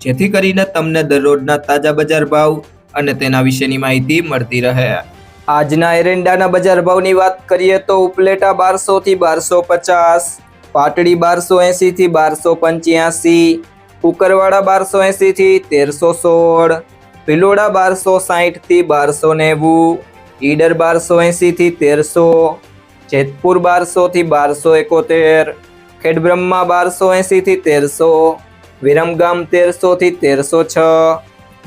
જેથી કરીને તમને દરરોજના તાજા બજાર ભાવ અને તેના વિશેની માહિતી મળતી રહે. આજના એરંડાના બજાર ભાવની વાત કરીએ તો ઉપલેટા બારસો થી બારસો પચાસ, પાટડી બારસો એંસી થી બારસો પંચ્યાસી, કુકરવાડા બારસો એંસી થી તેરસો સોળ ભિલોડા બારસો સાહીઠથી બારસો નેવું, ઈડર બારસો એંસી થી તેરસો, જેતપુર બારસો થી બારસો એકોતેર, ખેડબ્રહ્મા બારસો એંસી થી તેરસો વિરમગામ તેરસો થી તેરસો છ,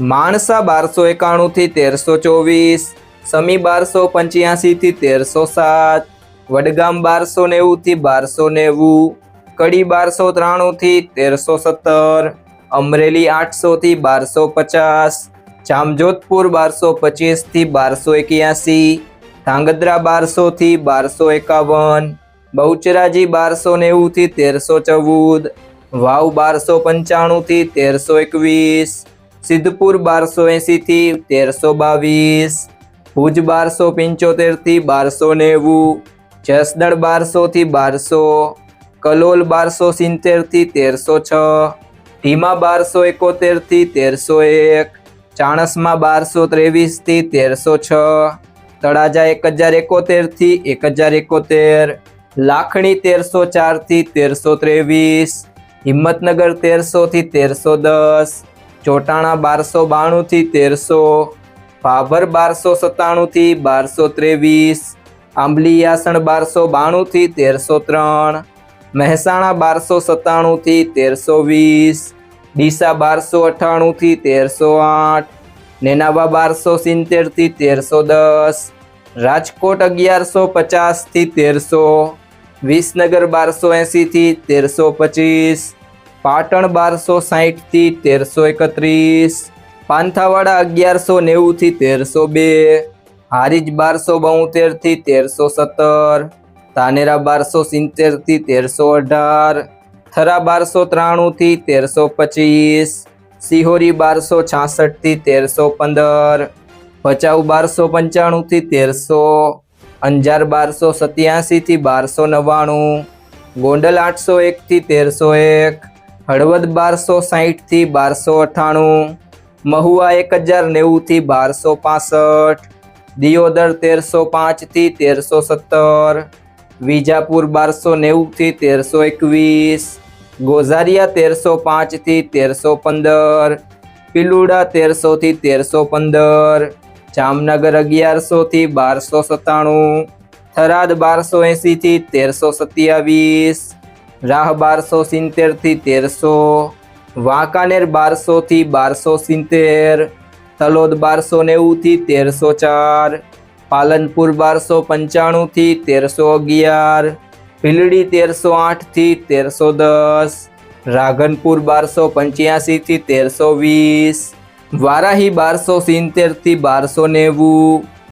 માણસા બારસો એકાણું થી તેરસો ચોવીસ, સમી બારસો પંચ્યાસી થી તેરસો સાત, વડગામ બારસો નેવું થી બારસો નેવું, કડી બારસો ત્રાણું થી તેરસો સત્તર, અમરેલી આઠસો થી બારસો પચાસ, જામજોધપુર બારસો પચીસથી બારસો એક્યાસી, ધાંગધ્રા બારસો થી બારસો એકાવન, બહુચરાજી બારસો નેવું થી તેરસો ચૌદ વાવ બારસો પંચાણું થી તેરસો એકવીસ, સિદ્ધપુર બારસો એંસીથી તેરસો બાવીસ, ભુજ બારસો પંચોતેરથી બારસો નેવું, જસદણ બારસો થી બારસો, કલોલ બારસો સિત્તેરથી તેરસો છ, ભીમા બારસો એકોતેરથી તેરસો એક, ચાણસમાં બારસો ત્રેવીસથી તેરસો છ, તળાજા એક હજાર એકોતેરથી એક હજાર એકોતેર, લાખણી તેરસો ચારથી તેરસો ત્રેવીસ હિંમતનગર તેરસો થી તેરસો દસ, ચોટાણા બારસો બાણું થી તેરસો, ભાભર બારસો સત્તાણું થી બારસો ત્રેવીસ આંબલીયાસણ બારસો બાણું થી તેરસો ત્રણ, મહેસાણા બારસો સત્તાણું થી તેરસો વીસ, ડીસા બારસો અઠ્ઠાણુંથી તેરસો આઠ, નેનાવા બારસો સિત્તેરથી તેરસો દસ, રાજકોટ અગિયારસો પચાસથી તેરસો, વિસનગર બારસો એંસી થી તેરસો પચીસ પાટણ બારસો સાહીઠથી તેરસો એકત્રીસ. પાંથાવાડા અગિયારસો નેવુંથી તેરસો બે. હારીજ બારસો બોતેરથી તેરસો સત્તર. તાનેરા બારસો સિત્તેરથી તેરસો અઢાર. થરા બારસો ત્રાણુંથી તેરસો પચીસ. સિહોરી બારસો છાસઠથી તેરસો પંદર. ભચાઉ બારસો પંચાણુંથી તેરસો. અંજાર બારસો સત્યાસીથી બારસો નવ્વાણું. ગોંડલ આઠસો એકથી તેરસો એક. હળવદ બારસો સાહીઠથી બારસો અઠ્ઠાણું મહુવા એક હજાર નેવુંથી બારસો પાસઠ, દિયોદર તેરસો પાંચથી તેરસો સત્તર, વિજાપુર બારસો નેવુંથી તેરસો એકવીસ, ગોઝારિયા તેરસો પાંચથી તેરસો પંદર, પિલુડા તેરસોથી તેરસો પંદર, જામનગર અગિયારસોથી બારસો સત્તાણું, થરાદ બારસો એંસીથી તેરસો સત્યાવીસ રાહ બારસો સિત્તેરથી તેરસો, વાંકાનેર બારસોથી બારસો સિત્તેર, તલોદ બારસો નેવુંથી તેરસો ચાર, પાલનપુર બારસો પંચાણુંથી તેરસો અગિયાર, ભીલડી તેરસો આઠથી તેરસો દસ રાધનપુર બારસો પંચ્યાસીથી તેરસો વીસ, વારાહી બારસો સિત્તેરથી બારસો નેવું